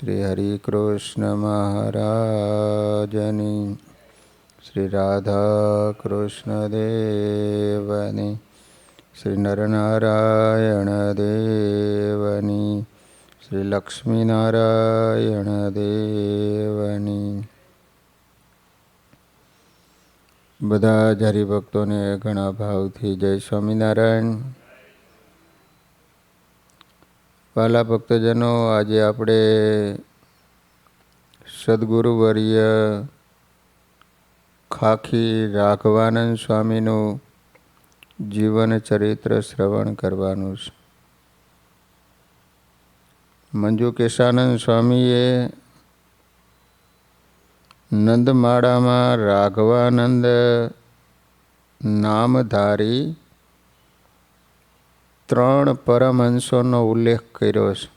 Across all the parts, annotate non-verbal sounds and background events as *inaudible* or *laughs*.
શ્રી હરિકૃષ્ણ મહારાજની, શ્રી રાધા કૃષ્ણ દેવની શ્રી નરનારાયણ દેવની, શ્રી લક્ષ્મીનારાયણ દેવની બધા જ હરિભક્તોને ઘણા ભાવથી જય સ્વામિનારાયણ. વાલા ભક્તજનો, આજે આપણે સદગુરુવર્ય ખાખી રાઘવાનંદ સ્વામીનું જીવન ચરિત્ર શ્રવણ કરવાનું છે. મંજુ કેશાનંદ સ્વામીએ નંદમાળામાં રાઘવાનંદ નામધારી ત્રણ પરમહંસોનો ઉલ્લેખ કર્યો છે.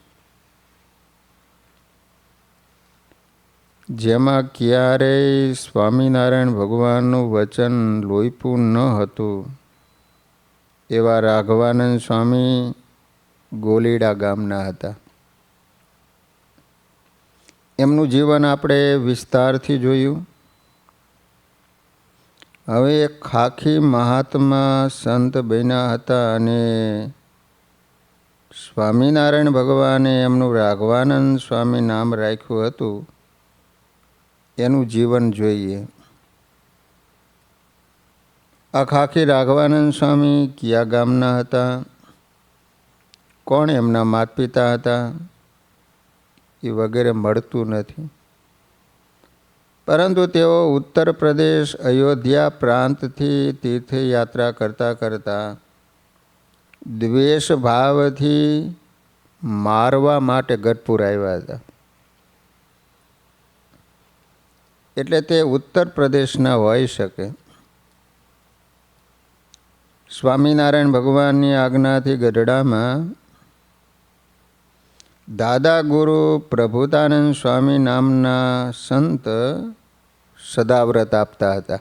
જેમાં ક્યારેય સ્વામિનારાયણ ભગવાનનું વચન લોહીપું ન હતું, એવા રાઘવાનંદ સ્વામી ગોલીડા ગામના હતા. એમનું જીવન આપણે વિસ્તારથી જોયું. હવે ખાખી મહાત્મા સંત બન્યા હતા અને સ્વામિનારાયણ ભગવાને એમનું રાઘવાનંદ સ્વામી નામ રાખ્યું હતું. એનું જીવન જોઈએ. આખાખી રાઘવાનંદ સ્વામી કયા ગામના હતા? કોણ એમના માતા પિતા હતા? એ વગેરે મળતું નથી. પરંતુ તેઓ ઉત્તર પ્રદેશ અયોધ્યા પ્રાંતથી તીર્થયાત્રા કરતાં કરતાં દ્વેષ ભાવથી મારવા માટે ગઢપુર આવ્યા હતા. એટલે તે ઉત્તર પ્રદેશના હોઈ શકે. સ્વામિનારાયણ ભગવાનની આજ્ઞાથી ગઢડામાં દાદા ગુરુ પ્રભુતાનંદ સ્વામી નામના સંત સદાવ્રત આપતા હતા.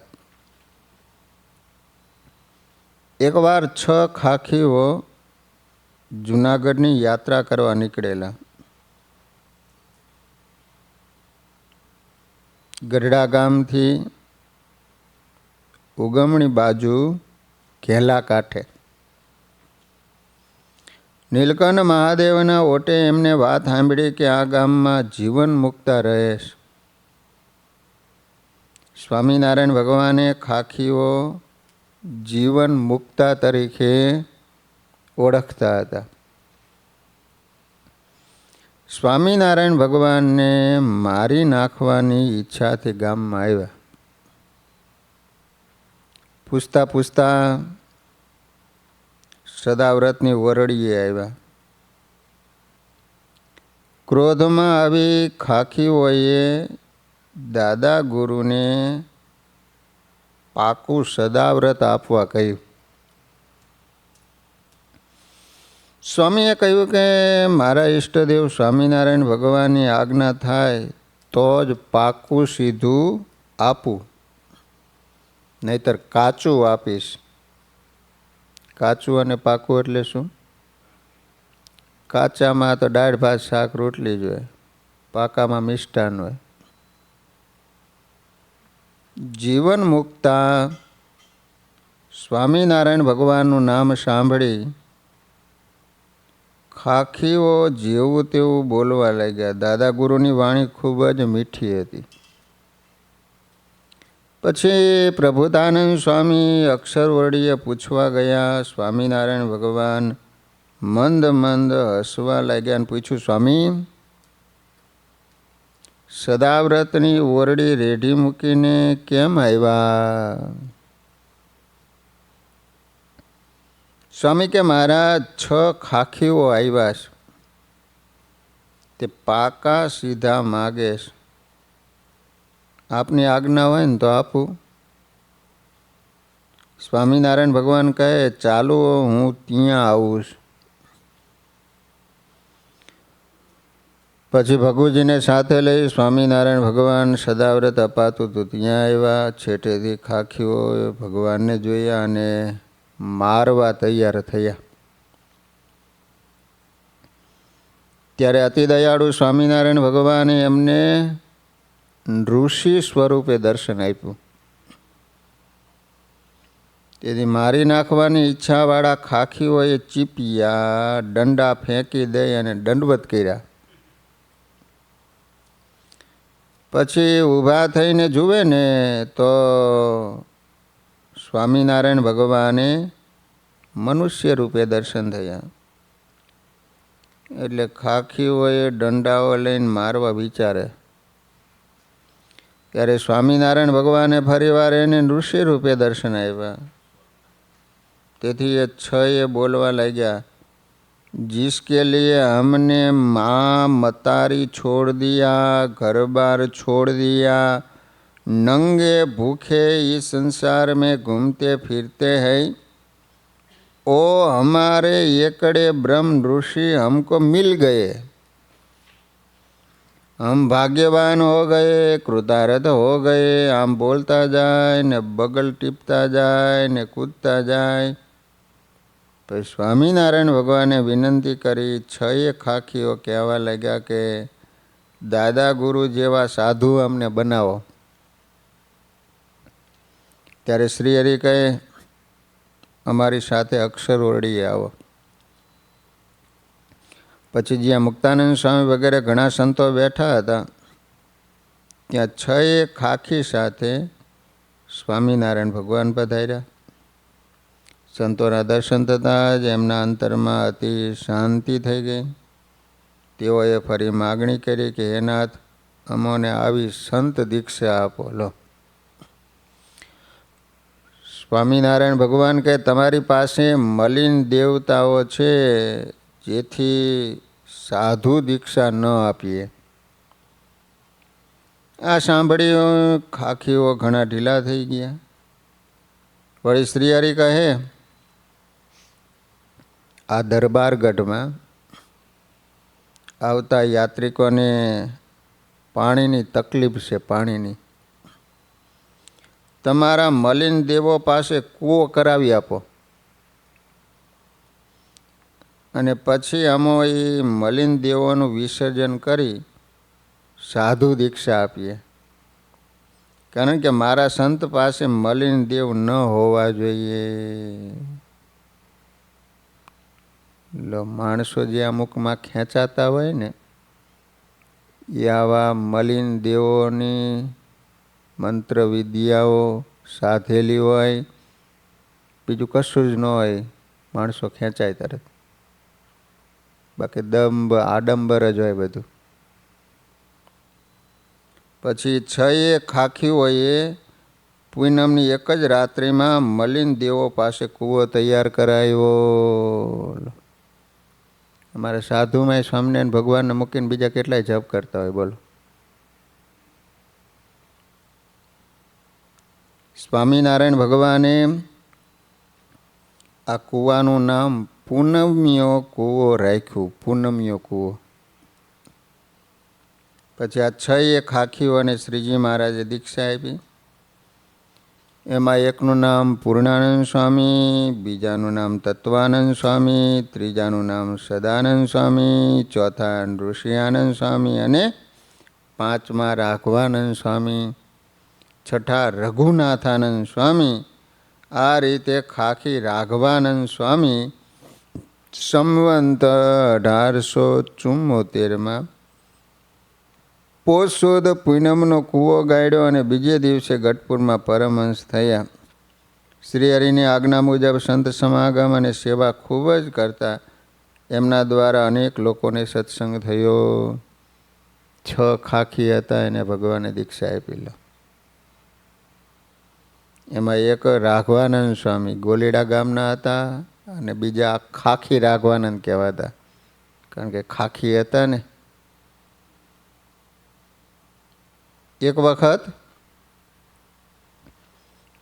એકવાર છ ખાખીઓ જુનાગઢની યાત્રા કરવા નીકળેલા. ગઢડા ગામથી ઉગમણી બાજુ ઘેલા કાંઠે. નીલકંઠ મહાદેવના ઓટે એમને વાત સાંભળી કે આ ગામમાં જીવન મુક્તા રહેશ સ્વામિનારાયણ ભગવાને ખાખીઓ જીવન મુક્તા તરીકે ઓળખતા હતા. સ્વામિનારાયણ ભગવાનને મારી નાખવાની ઈચ્છાથી ગામમાં આવ્યા. પૂછતા પૂછતા સદાવ્રતની વરડીએ આવ્યા. ક્રોધમાં આવી ખાખીઓએ દાદા ગુરુને પાકું સદાવ્રત આપવા કહ્યું. સ્વામીએ કહ્યું કે મારા ઈષ્ટદેવ સ્વામિનારાયણ ભગવાનની આજ્ઞા થાય તો જ પાકું સીધું આપું. નહીતર કાચું આપીશ. કાચું અને પાકું એટલે શું? કાચામાં તો દાળ, ભાત, શાક, રોટલી જ હોય. પાકામાં મિષ્ટાન હોય. જીવન મુક્તા સ્વામિનારાયણ ભગવાનનું નામ સાંભળી ખાખીઓ જેવું તેવું બોલવા લાગ્યા. દાદા ગુરુની વાણી ખૂબ જ મીઠી હતી. પછી પ્રભુતાનંદ સ્વામી અક્ષરવર્ડીએ પૂછવા ગયા, સ્વામિનારાયણ ભગવાન મંદ મંદ હસવા લાગ્યા? અને પૂછ્યું, સ્વામી સદાવ્રતની ઓરડી રેઢી મૂકીને કેમ આવ્યા? સ્વામી કે મારા છ ખાખીઓ આવ્યા છે. તે પાકા સીધા માગે છે. આપની આજ્ઞા હોય ને તો આપું. સ્વામિનારાયણ ભગવાન કહે, ચાલો હું ત્યાં આવું છું. પછી ભગુજીને સાથે લઈ સ્વામિનારાયણ ભગવાન સદાવ્રત અપાતું હતું. ત્યાં આવ્યા, છેટેથી ખાખીઓ ભગવાનને જોયા અને મારવા તૈયાર થયા. ત્યારે અતિ દયાળુ સ્વામિનારાયણ ભગવાને એમને ઋષિ સ્વરૂપે દર્શન આપ્યું. તેથી મારી નાખવાની ઈચ્છાવાળા ખાખીઓએ ચીપિયા દંડા ફેંકી દઈ અને દંડવત કર્યા. પછી ઊભા થઈને જુએ ને તો સ્વામિનારાયણ ભગવાને મનુષ્ય રૂપે દર્શન થયા. એટલે ખાખીઓએ દંડાઓ લઈને મારવા વિચારે. ત્યારે સ્વામિનારાયણ ભગવાને ફરીવાર એને ઋષિ રૂપે દર્શન આવ્યા તેથી એ છ એ બોલવા લાગ્યા. जिसके लिए हमने माँ मतारी छोड़ दिया घर बार छोड़ दिया। नंगे भूखे इस संसार में घूमते फिरते हैं। ओ हमारे एकड़े ब्रह्म ऋषि हमको मिल गए। हम भाग्यवान हो गए कृतारथ हो गए। हम बोलता जाए, न बगल टिपता जाए, न कूदता जाए। પછી સ્વામિનારાયણ ભગવાને વિનંતી કરી છ એ ખાખીઓ કહેવા લાગ્યા કે, દાદા ગુરુ જેવા સાધુ અમને બનાવો. ત્યારે શ્રી હરિ કહે, અમારી સાથે અક્ષર ઓરડીએ આવો. પછી જ્યાં મુક્તાનંદ સ્વામી વગેરે ઘણા સંતો બેઠા હતા, ત્યાં છ એ ખાખી સાથે સ્વામિનારાયણ ભગવાન પધાર્યા. સંતોના દર્શન થતાં જ એમના અંતરમાં અતિ શાંતિ થઈ ગઈ. તેઓએ ફરી માગણી કરી કે હે નાથ, અમોને આવી સંત દીક્ષા આપો, લો. સ્વામિનારાયણ ભગવાન કે તમારી પાસે મલિન દેવતાઓ છે જેથી સાધુ દીક્ષા ન આપીએ. આ સાંભળી ખાખીઓ ઘણા ઢીલા થઈ ગયા. વળી શ્રીહરિ કહે આ દરબારગઢમાં આવતા યાત્રિકોને પાણીની તકલીફ છે, પાણીની. તમારા મલિન દેવો પાસે કૂવો કરાવી આપો. અને પછી અમો એ મલિન દેવોનું વિસર્જન કરી સાધુ દીક્ષા આપીએ. કારણ કે મારા સંત પાસે મલિન દેવ ન હોવા જોઈએ. લો માણસો જે અમુકમાં ખેંચાતા હોય ને, એ આવા મલિન દેવોની મંત્ર વિદ્યાઓ સાધેલી હોય, બીજું કશું જ ન હોય, માણસો ખેંચાય તરત. બાકી દંભ, આડંબર જ હોય બધું. પછી છ એ ખાખીઓએ પૂનમની એક જ રાત્રિમાં મલિન દેવો પાસે કૂવો તૈયાર કરાયો. અમારે સાધુમાં સ્વામને ભગવાનને મૂકીને બીજા કેટલાય જપ કરતા હોય, બોલો. સ્વામિનારાયણ ભગવાને આ કૂવાનું નામ પૂનમ્યો કૂવો રાખ્યું, પૂનમ્યો કૂવો. પછી આ છ એ ખાખીઓને શ્રીજી મહારાજે દીક્ષા આપી. એમાં એકનું નામ પૂર્ણાનંદ સ્વામી, બીજાનું નામ તત્વાનંદ સ્વામી, ત્રીજાનું નામ સદાનંદ સ્વામી, ચોથા ઋષિયાનંદ સ્વામી અને પાંચમા રાઘવાનંદ સ્વામી, છઠ્ઠા રઘુનાથાનંદ સ્વામી, આ રીતે ખાખી રાઘવાનંદ સ્વામી સંવંત અઢારસો ચુમ્મોતેરમાં પોષ શોધ પૂનમનો કૂવો ગાળ્યો અને બીજે દિવસે ગઢપુરમાં પરમહંસ થયા. શ્રી હરિની આજ્ઞા મુજબ સંત સમાગમ અને સેવા ખૂબ જ કરતા એમના દ્વારા અનેક લોકોને સત્સંગ થયો. છ ખાખી હતા એને ભગવાને દીક્ષા આપી લો. એમાં એક રાઘવાનંદ સ્વામી ગોલીડા ગામના હતા અને બીજા ખાખી રાઘવાનંદ કહેવાતા. કારણ કે ખાખી હતા ને એક વખત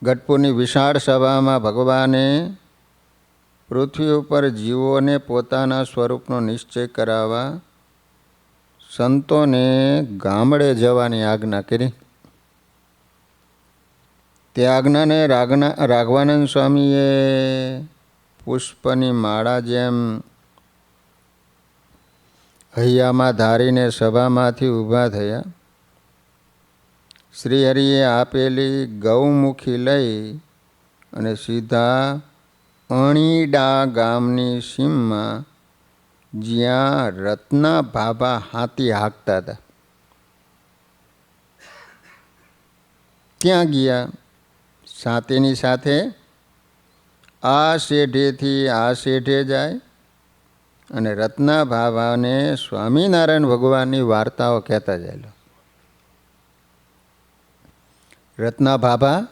ગઢપુરની વિશાળ સભામાં ભગવાને પૃથ્વી ઉપર જીવોને પોતાના સ્વરૂપનો નિશ્ચય કરાવવા સંતોને ગામડે જવાની આજ્ઞા કરી. તે આજ્ઞાને રાગના, રાઘવાનંદ સ્વામીએ પુષ્પની માળા જેમ હૈયામાં ધારીને સભામાંથી ઊભા થયા. શ્રી હરિએ આપેલી ગૌમુખી લઈ અને સીધા અણીડા ગામની સીમમાં જ્યાં રત્ના ભાભા હાથી હાંકતા હતા. ત્યાં ગયા. સાતીની સાથે આ શેઢેથી આ શેઢે જાય અને રત્ના ભાભાને સ્વામિનારાયણ ભગવાનની વાર્તાઓ કહેતા જાય રત્ના ભાભા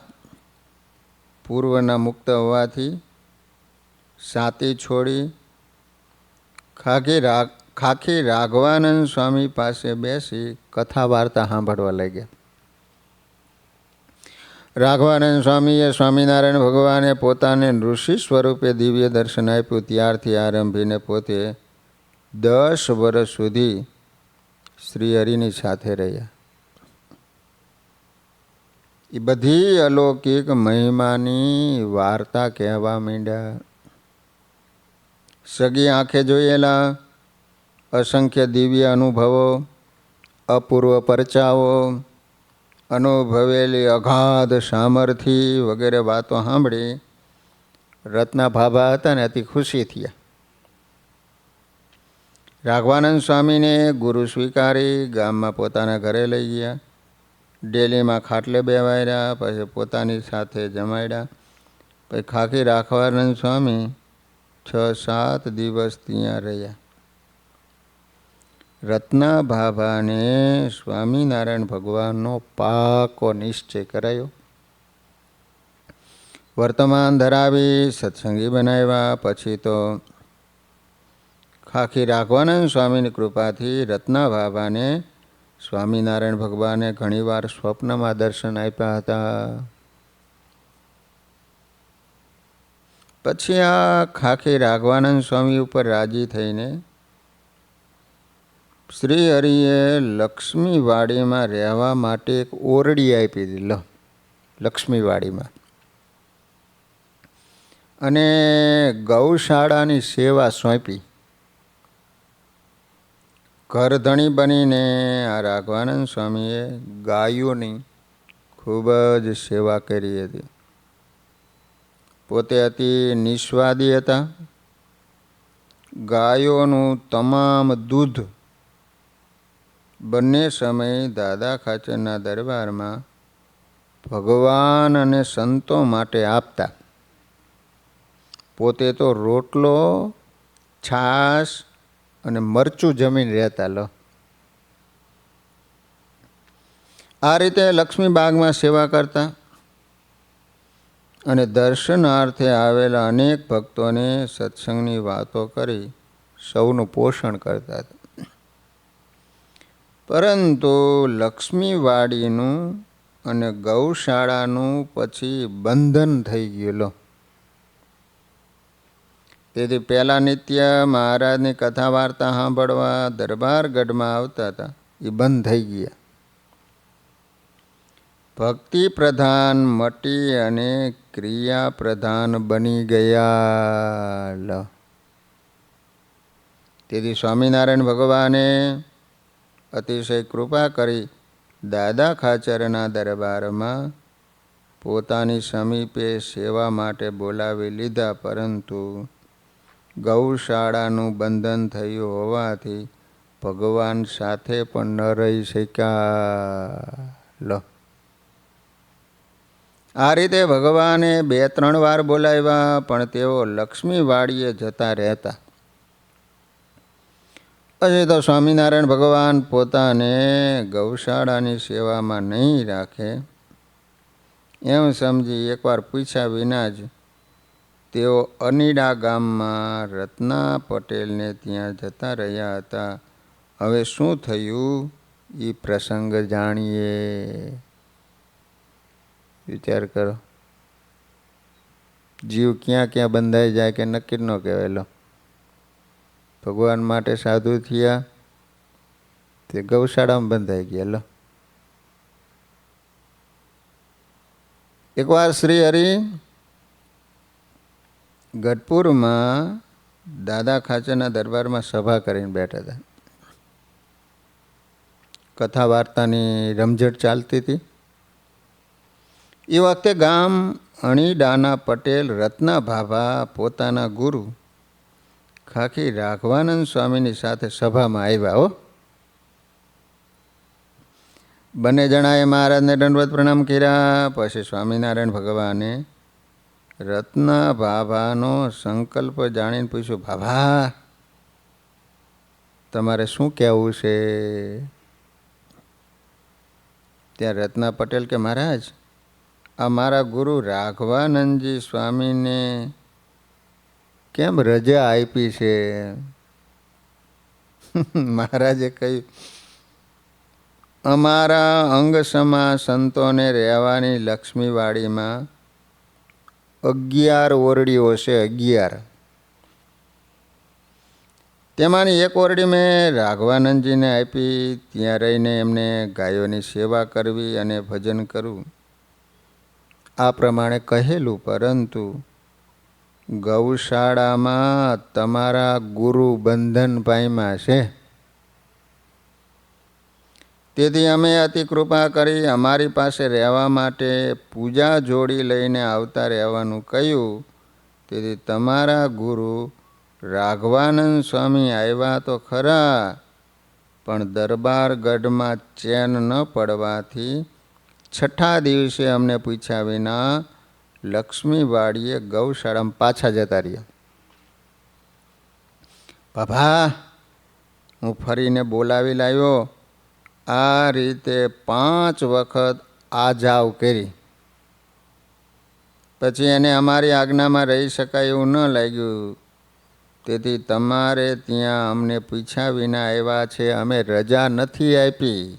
પૂર્વના મુક્ત હોવાથી સાતી છોડી ખાખી રાગ ખાખી રાઘવાનંદ સ્વામી પાસે બેસી કથા વાર્તા સાંભળવા લાગ્યા રાઘવાનંદ સ્વામીએ સ્વામિનારાયણ ભગવાને પોતાને ઋષિ સ્વરૂપે દિવ્ય દર્શન આપ્યું. ત્યારથી આરંભીને પોતે દસ વર્ષ સુધી શ્રી હરિની સાથે રહ્યા. એ બધી અલૌકિક મહિમાની વાર્તા કહેવા માંડ્યા. સગી આંખે જોયેલા, અસંખ્ય દિવ્ય અનુભવો, અપૂર્વ પરચાઓ અનુભવેલી અગાધ સામર્થિ વગેરે વાતો સાંભળી રત્ના ભાભા હતા ને અતિ ખુશી થયા. રાઘવાનંદ સ્વામીને ગુરુ સ્વીકારી ગામમાં પોતાના ઘરે લઈ ગયા. ડેલીમાં ખાટલે બેવાડ્યા પછી પોતાની સાથે જમાડ્યા પછી ખાખી રાખવાનંદ સ્વામી છ સાત દિવસ ત્યાં રહ્યા. રત્ના ભાભાને સ્વામિનારાયણ ભગવાનનો પાકો નિશ્ચય કરાયો. વર્તમાન ધરાવી સત્સંગી બનાવ્યા, પછી તો ખાખી રાઘવાનંદ સ્વામીની કૃપાથી રત્ના ભાભાને સ્વામિનારાયણ ભગવાને ઘણીવાર સ્વપ્નમાં દર્શન આપ્યા હતા. પછી આ ખાખી રાઘવાનંદ સ્વામી ઉપર રાજી થઈને શ્રી હરિએ લક્ષ્મીવાડીમાં રહેવા માટે એક ઓરડી આપી લ, લક્ષ્મીવાડીમાં. અને ગૌશાળાની સેવા સોંપી. ઘરધણી બનીને આ રાઘવાનંદ સ્વામીએ ગાયોની ખૂબ જ સેવા કરી હતી. પોતે અતિ નિસ્વાદી હતા. ગાયોનું તમામ દૂધ બંને સમયે દાદા ખાચરના દરબારમાં ભગવાન અને સંતો માટે આપતા. પોતે તો રોટલો, છાશ અને મરચું જમીન રહેતા લો. આ રીતે લક્ષ્મી બાગમાં સેવા કરતા અને દર્શનાર્થે આવેલા અનેક ભક્તોને સત્સંગની વાતો કરી સૌનું પોષણ કરતા હતા. પરંતુ લક્ષ્મીવાડીનું અને ગૌશાળાનું પછી બંધન થઈ ગયેલો. તેથી પહેલાં નિત્ય મહારાજની કથા વાર્તા સાંભળવા દરબારગઢમાં આવતા હતા. એ બંધ થઈ ગયા. ભક્તિ પ્રધાન, મટી અને ક્રિયા પ્રધાન બની ગયા તેથી સ્વામિનારાયણ ભગવાને અતિશય કૃપા કરી દાદા ખાચરના દરબારમાં પોતાની સમીપે સેવા માટે બોલાવી લીધા, પરંતુ ગૌશાળાનું બંધન થયું હોવાથી ભગવાન સાથે પણ ન રહી શક્યા. લો. આ રીતે ભગવાને બે ત્રણ વાર બોલાવ્યા, પણ તેઓ લક્ષ્મીવાડીએ જતા રહેતા. પછી તો સ્વામિનારાયણ ભગવાન પોતાને ગૌશાળાની સેવામાં નહીં રાખે. એમ સમજી એકવાર પૂછ્યા વિના જ તેઓ અનીડા ગામમાં રત્ના પટેલને ત્યાં જતા રહ્યા હતા. હવે શું થયું? એ પ્રસંગ જાણીએ. વિચાર કરો. જીવ ક્યાં ક્યાં બંધાઈ જાય કે નક્કી ન કહેવાય, લો. ભગવાન માટે સાધુ થયા, તે ગૌશાળામાં બંધાઈ ગયા, લો. એકવાર શ્રી હરિ ગઢપુરમાં દાદા ખાચરના દરબારમાં સભા કરીને બેઠા હતા. કથા વાર્તાની રમઝટ ચાલતી હતી. એ વખતે ગામ અણીડાના પટેલ, રત્ના ભાભા, પોતાના ગુરુ, ખાખી રાઘવાનંદ સ્વામીની સાથે સભામાં આવ્યા હો. બંને જણાએ મહારાજને દંડવત પ્રણામ કર્યા, પછી સ્વામિનારાયણ ભગવાને રત્ના ભાભાનો સંકલ્પ જાણીને પૂછ્યું ભાભા તમારે શું કહેવું છે? ત્યાં રત્ના પટેલ કે, મહારાજ, આ મારા ગુરુ રાઘવાનંદજી સ્વામીને કેમ રજા આપી છે? *laughs* મહારાજે કહ્યું, અમારા અંગસમા સંતોને રહેવાની લક્ષ્મીવાડીમાં અગિયાર ઓરડીઓ છે, અગિયાર. તેમાંની એક ઓરડી મેં રાઘવાનંદજીને આપી, ત્યાં રહીને એમને ગાયોની સેવા કરવી અને ભજન કરવું. આ પ્રમાણે કહેલું, પરંતુ ગૌશાળામાં તમારા ગુરુ બંધન પાયમાં છે. તેથી અમે અતિ કૃપા કરી અમારી પાસે રહેવા માટે પૂજા જોડી લઈને આવતા રહેવાનું કહ્યું. તેથી તમારા ગુરુ રાઘવાનંદ સ્વામી આવ્યા તો ખરા, પણ દરબારગઢમાં ચેન ન પડવાથી છઠ્ઠા દિવસે અમને પૂછ્યા વિના લક્ષ્મીવાડીએ ગૌશાળામાં પાછા જતા રહ્યા. બાભા હું ફરીને બોલાવી લાવ્યો. આ રીતે પાંચ વખત આ જાવ કરી. પછી એને અમારી આજ્ઞામાં રહી શકાય એવું ન લાગ્યું. તેથી તમારે ત્યાં અમને પીછા વિના આવ્યા છે, અમે રજા નથી આપી.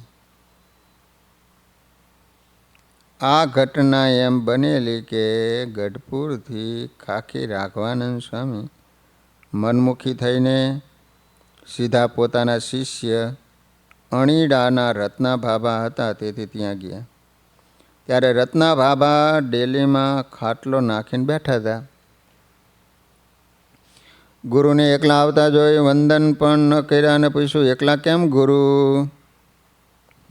આ ઘટના એમ બનેલી કે ગઢપુરથી ખાખી રાઘવાનંદ સ્વામી મનમુખી થઈને સીધા પોતાના શિષ્ય અણીડાના રત્ના ભાભા હતા, તેથી ત્યાં ગયા. ત્યારે રત્ના ભાભા ડેલીમાં ખાટલો નાખીને બેઠા હતા. ગુરુને એકલા આવતા જોઈ વંદન પણ ન કર્યા અને પૂછ્યું, એકલા કેમ ગુરુ?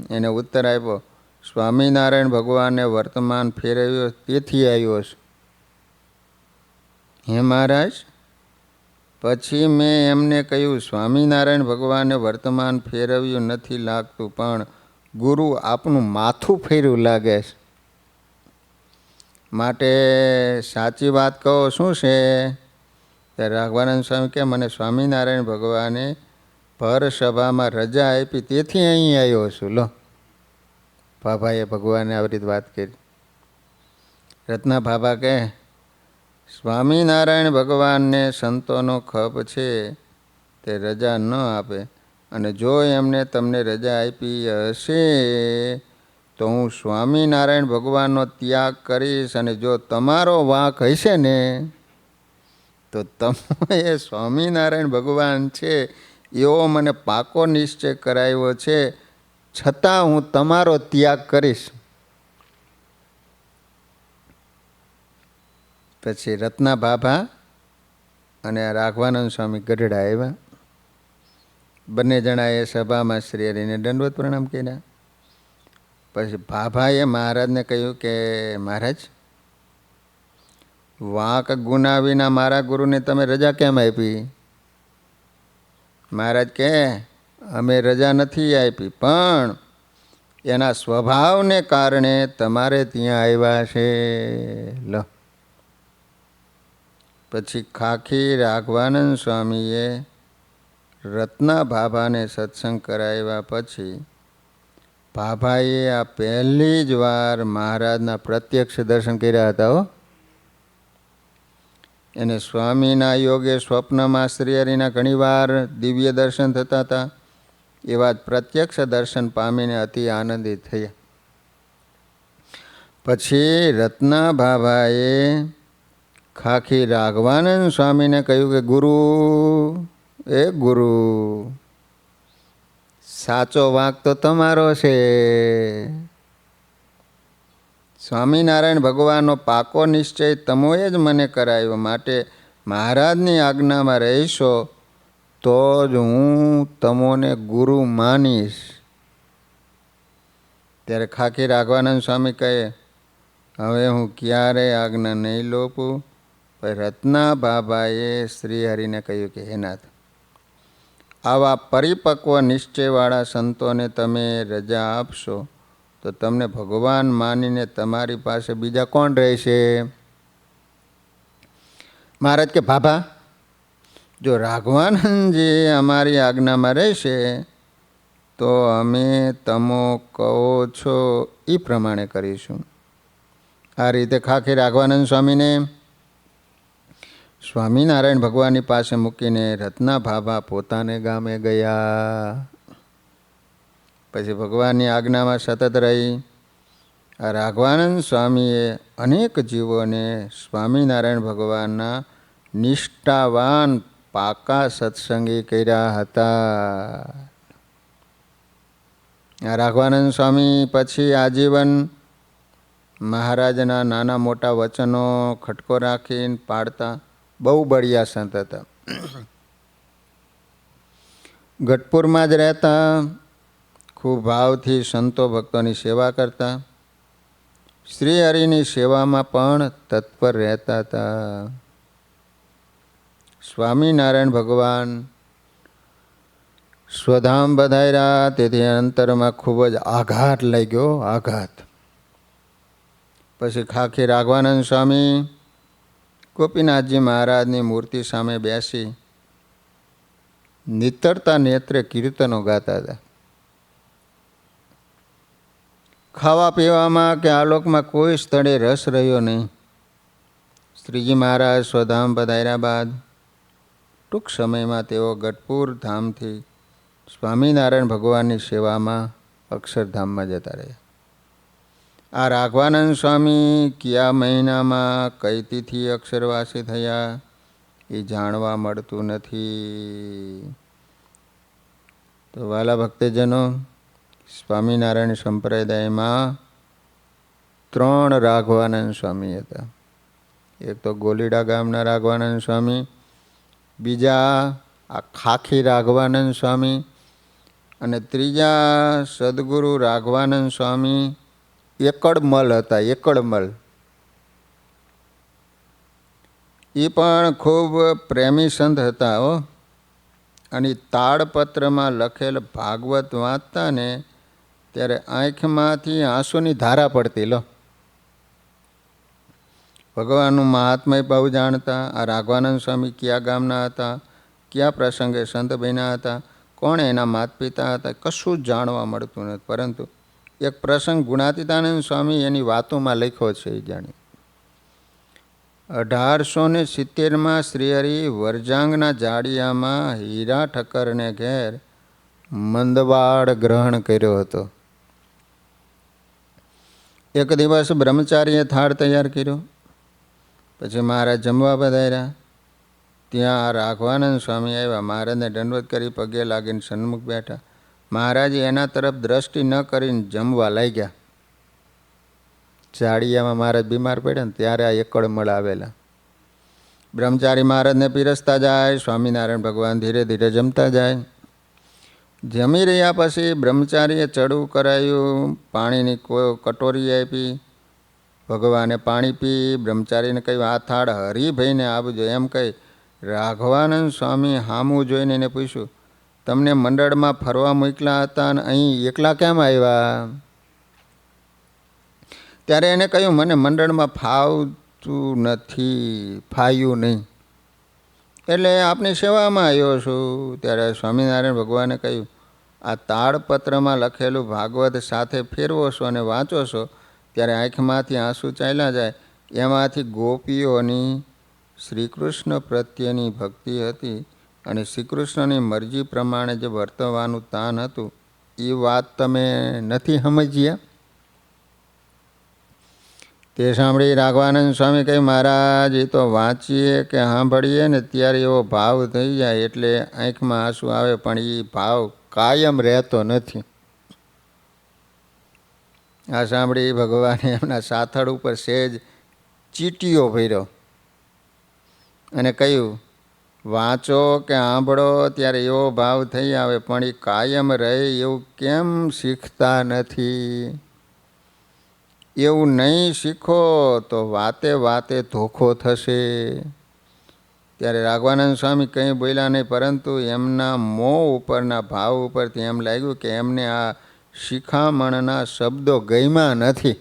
એને ઉત્તર આપ્યો, સ્વામિનારાયણ ભગવાને વર્તમાન ફેરવ્યો, તેથી આવ્યો છે. હે મહારાજ પછી મેં એમને કહ્યું, સ્વામિનારાયણ ભગવાને વર્તમાન ફેરવ્યું નથી લાગતું, પણ ગુરુ આપનું માથું ફેર્યું લાગે છે. માટે સાચી વાત કહો, શું છે? ત્યારે રાઘવાનંદ સ્વામી કે, મને સ્વામિનારાયણ ભગવાને ભર સભામાં રજા આપી, તેથી અહીં આવ્યો છું. લો. ભાભાએ ભગવાને આવી રીતે વાત કરી. રત્ના ભાભા કહે સ્વામિનારાયણ ભગવાનને સંતોનો ખપ છે, તે રજા ન આપે. અને જો એમને તમને રજા આપી હશે, તો હું સ્વામિનારાયણ ભગવાનનો ત્યાગ કરીશ. અને જો તમારો વાંક હશે ને, તો તમે *laughs* સ્વામિનારાયણ ભગવાન છે, એવો મને પાકો નિશ્ચય કરાવ્યો છે. છતાં હું તમારો ત્યાગ કરીશ. પછી રત્ના ભાભા અને રાઘવાનંદ સ્વામી ગઢડા આવ્યા. બંને જણાએ સભામાં શ્રી હરિને દંડવત પ્રણામ કર્યા. પછી ભાભાએ મહારાજને કહ્યું કે, મહારાજ, વાંક ગુના વિના મારા ગુરુને તમે રજા કેમ આપી? મહારાજ કે, અમે રજા નથી આપી, પણ એના સ્વભાવને કારણે તમારે ત્યાં આવ્યા છે. લો. પછી ખાખી રાઘવાનંદ સ્વામીએ રત્ના ભાભાને સત્સંગ કરાવ્યા પછી ભાભાએ આ પહેલી જ વાર મહારાજના પ્રત્યક્ષ દર્શન કર્યા હતા હો. એને સ્વામીના યોગે સ્વપ્નમાં શ્રી હરિના ઘણીવાર દિવ્ય દર્શન થતા હતા, એવા જ પ્રત્યક્ષ દર્શન પામીને અતિ આનંદિત થયા. પછી રત્ના ભાભાએ ખાખી રાઘવાનંદ સ્વામીને કહ્યું કે, ગુરુ, એ ગુરુ, સાચો વાંક તો તમારો છે. સ્વામિનારાયણ ભગવાનનો પાકો નિશ્ચય તમોએ જ મને કરાવ્યો. માટે મહારાજની આજ્ઞામાં રહીશો તો જ હું તમોને ગુરુ માનીશ. ત્યારે ખાખી રાઘવાનંદ સ્વામી કહે, હવે હું ક્યારેય આજ્ઞા નહીં લોપું. રત્ના બાબાએ શ્રીહરિને કહ્યું કે, હે નાથ, આવા પરિપક્વ નિશ્ચયવાળા સંતોને તમે રજા આપશો તો તમને ભગવાન માનીને તમારી પાસે બીજા કોણ રહેશે? મહારાજ કે ભાભા જો રાઘવાનંદજી અમારી આજ્ઞામાં રહેશે તો અમે તમો કહો છો એ પ્રમાણે કરીશું. આ રીતે ખાખી રાઘવાનંદ સ્વામીને સ્વામિનારાયણ ભગવાનની પાસે મૂકીને રત્ના ભાભા પોતાને ગામે ગયા. પછી ભગવાનની આજ્ઞામાં સતત રહી. રાઘવાનંદ સ્વામીએ અનેક જીવોને સ્વામિનારાયણ ભગવાનના નિષ્ઠાવાન પાકા સત્સંગી કર્યા હતા. આ રાઘવાનંદ સ્વામી પછી આજીવન મહારાજના નાના મોટા વચનો ખટકો રાખીને પાડતા બહુ બળિયા સંત હતા. ગઢપુરમાં જ રહેતા, ખૂબ ભાવથી સંતો ભક્તોની સેવા કરતા શ્રી હરિની સેવામાં પણ તત્પર રહેતા હતા. સ્વામિનારાયણ ભગવાન સ્વધામ બધાયરા, તેથી અંતરમાં ખૂબ જ આઘાત લઈ ગયો આઘાત. પછી ખાખી રાઘવાનંદ સ્વામી ગોપીનાથજી મહારાજની મૂર્તિ સામે બેસી નિતરતા નેત્રે કીર્તનો ગાતા હતા. ખાવા પીવામાં કે આલોકમાં કોઈ સ્થળે રસ રહ્યો નહીં. શ્રીજી મહારાજ સ્વધામ પધાર્યા બાદ ટૂંક સમયમાં તેઓ ગઢપુર ધામથી સ્વામિનારાયણ ભગવાનની સેવામાં અક્ષરધામમાં જતા રહ્યા. આ રાઘવાનંદ સ્વામી કયા મહિનામાં કઈ તિથિ અક્ષરવાસી થયા એ જાણવા મળતું નથી. તો વાલા ભક્તજનો, સ્વામિનારાયણ સંપ્રદાયમાં ત્રણ રાઘવાનંદ સ્વામી હતા. એક તો ગોલીડા ગામના રાઘવાનંદ સ્વામી, બીજા આ ખાખી રાઘવાનંદ સ્વામી અને ત્રીજા સદગુરુ રાઘવાનંદ સ્વામી એકડમલ હતા એકડમલ એ પણ ખૂબ પ્રેમી સંત હતા હો. અને તાડપત્રમાં લખેલ ભાગવત વાંચતા ને ત્યારે આંખમાંથી આંસુની ધારા પડતી લો. ભગવાનનું મહાત્મય બહુ જાણતા, આ રાઘવાનંદ સ્વામી કયા ગામના હતા, કયા પ્રસંગે સંત બન્યા હતા, કોણ એના માત પિતા હતા, કશું જાણવા મળતું નથી. પરંતુ એક પ્રસંગ ગુણાતીતાનંદ સ્વામી એની વાતોમાં લખ્યો છે જાણી. અઢારસો ને સિત્તેરમાં શ્રીહરિ વરજાંગના જાડિયામાં હીરા ઠક્કરને ઘેર મંદવાડ ગ્રહણ કર્યો હતો. એક દિવસ બ્રહ્મચારીએ થાળ તૈયાર કર્યો. પછી મહારાજ જમવા પધાર્યા. ત્યાં રાઘવાનંદ સ્વામી આવ્યા. મહારાજને દંડવત કરી પગે લાગીને સન્મુખ બેઠા. મહારાજે એના તરફ દ્રષ્ટિ ન કરીને જમવા લાગ્યા. જાડિયામાં મહારાજ બીમાર પડ્યા ને ત્યારે આ એકળમળ આવેલા. બ્રહ્મચારી મહારાજને પીરસતા જાય, સ્વામિનારાયણ ભગવાન ધીરે ધીરે જમતા જાય. જમી રહ્યા પછી બ્રહ્મચારીએ ચડવું કરાયું, પાણીની કટોરી આપી, ભગવાને પાણી પી, બ્રહ્મચારીને કહ્યું, આ થાળ હરિભાઈને આપજો. એમ કહી, રાઘવાનંદ સ્વામી હામું જોઈને એને પૂછ્યું તમને મંડળમાં ફરવા મોકલા હતા અને અહીં એકલા કેમ આવ્યા? ત્યારે એને કહ્યું, મને મંડળમાં ફાવતું નથી, ફાયું નહીં. એટલે આપની સેવામાં આવ્યો છું. ત્યારે સ્વામિનારાયણ ભગવાને કહ્યું, આ તાળપત્રમાં લખેલું ભાગવત સાથે ફેરવો છો અને વાંચો છો. ત્યારે આંખમાંથી આંસુ ચાલ્યા જાય. એમાંથી ગોપીઓની શ્રી કૃષ્ણ પ્રત્યેની ભક્તિ હતી. અને શ્રી કૃષ્ણની મરજી પ્રમાણે જે વર્તવાનું તાન હતું, એ વાત તમે નથી સમજ્યા તે સાંભળી રાઘવાનંદ સ્વામી કહે, મહારાજ, એ તો વાંચીએ કે સાંભળીએ ને ત્યારે એવો ભાવ થઈ જાય એટલે આંખમાં આંસુ આવે, પણ એ ભાવ કાયમ રહેતો નથી. આ સાંભળી ભગવાને એમના સાથળ ઉપર સહેજ ચીટીઓ ભર્યો અને કહ્યું વાંચો કે સાંભળો, ત્યારે એવો ભાવ થઈ આવે, પણ એ કાયમ રહે એવું કેમ શીખતા નથી? એવું નહીં શીખો તો વાતે વાતે ધોખો થશે. ત્યારે રાઘવાનંદ સ્વામી કંઈ બોલ્યા નહીં, પરંતુ એમના મોં ઉપરના ભાવ ઉપરથી એમ લાગ્યું કે એમને આ શિખામણના શબ્દો ગયમાં નથી.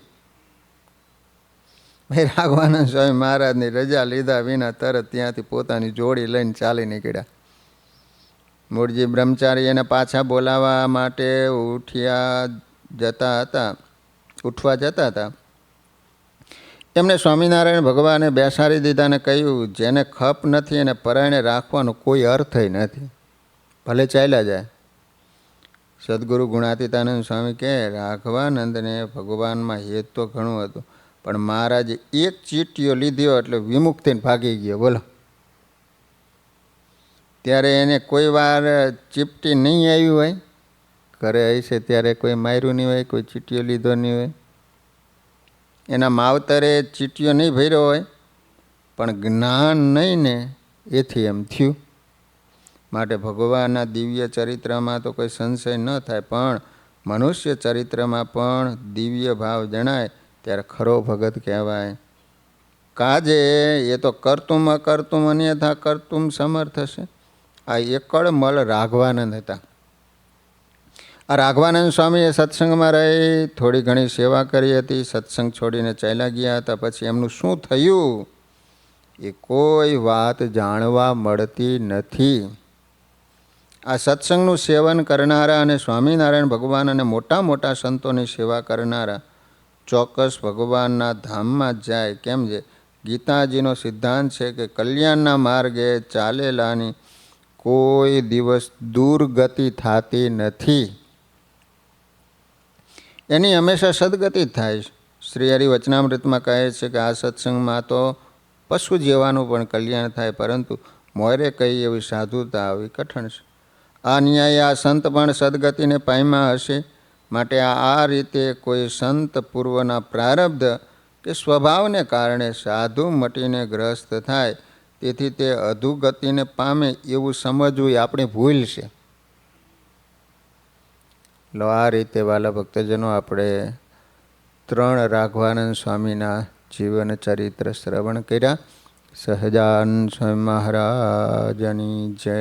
ભાઈ, રાઘવાનંદ સ્વામી મહારાજની રજા લીધા વિના તરત ત્યાંથી પોતાની જોડી લઈને ચાલી નીકળ્યા. મૂળજી બ્રહ્મચારી એને પાછા બોલાવવા માટે ઉઠ્યા જતા હતા, ઉઠવા જતા હતા. એમને સ્વામિનારાયણ ભગવાને બેસાડી દીધા ને કહ્યું, જેને ખપ નથી એને પરાયણે રાખવાનો કોઈ અર્થ નથી. ભલે ચાલ્યા જાય. સદગુરુ ગુણાતીતાનંદ સ્વામી કહે રાઘવાનંદને ભગવાનમાં હેત તો ઘણું હતું. પણ મહારાજે એક ચીટીઓ લીધો એટલે વિમુખ થઈને ભાગી ગયો, બોલો. ત્યારે એને કોઈ વાર ચીપટી નહીં આવી હોય, ઘરે હશે ત્યારે કોઈ માર્યું નહીં હોય, કોઈ ચીટીઓ લીધો નહીં હોય. એના માવતરે ચીટીઓ નહીં ભર્યો હોય, પણ જ્ઞાન નહીં ને એથી એમ થયું. માટે ભગવાનના દિવ્ય ચરિત્રમાં તો કોઈ સંશય ન થાય, પણ મનુષ્ય ચરિત્રમાં પણ દિવ્ય ભાવ જણાય ત્યારે ખરો ભગત કહેવાય, કાજે એ તો કરતુમ અકર્તુમ, અન્યથા કરતુમ સમર્થ હશે. આ એકળ મળ રાઘવાનંદ હતા. આ રાઘવાનંદ સ્વામીએ સત્સંગમાં રહી, થોડી ઘણી સેવા કરી હતી, સત્સંગ છોડીને ચાલ્યા ગયા હતા. પછી એમનું શું થયું? એ કોઈ વાત જાણવા મળતી નથી. આ સત્સંગનું સેવન કરનારા અને સ્વામિનારાયણ ભગવાન અને મોટા મોટા સંતોની સેવા કરનારા ચોક્કસ ભગવાનના ધામમાં જાય. કેમ છે ગીતાજીનો સિદ્ધાંત છે કે કલ્યાણના માર્ગે ચાલેલાની કોઈ દિવસ દુર્ગતિ થતી નથી. એની હંમેશા સદગતિ થાય છે. શ્રી હરિવચનામૃતમાં કહે છે કે આ સત્સંગમાં તો પશુ જેવાનું પણ કલ્યાણ થાય, પરંતુ મોરે કહી એવી સાધુતા આવી કઠણ છે? આ ન્યાય આ સંત પણ સદગતિને પામ્યા હશે. માટે આ રીતે કોઈ સંત પૂર્વના પ્રારબ્ધ કે સ્વભાવને કારણે સાધુ મટીને ગ્રસ્ત થાય, તેથી તે અધુગતિને પામે એવું સમજવું એ આપણે ભૂલ છે. લો, આ રીતે વાલા ભક્તજનો, આપણે ત્રણ રાઘવાનંદ સ્વામીના જીવન ચરિત્ર શ્રવણ કર્યા. સહજાન સ્વામી મહારાજની જય.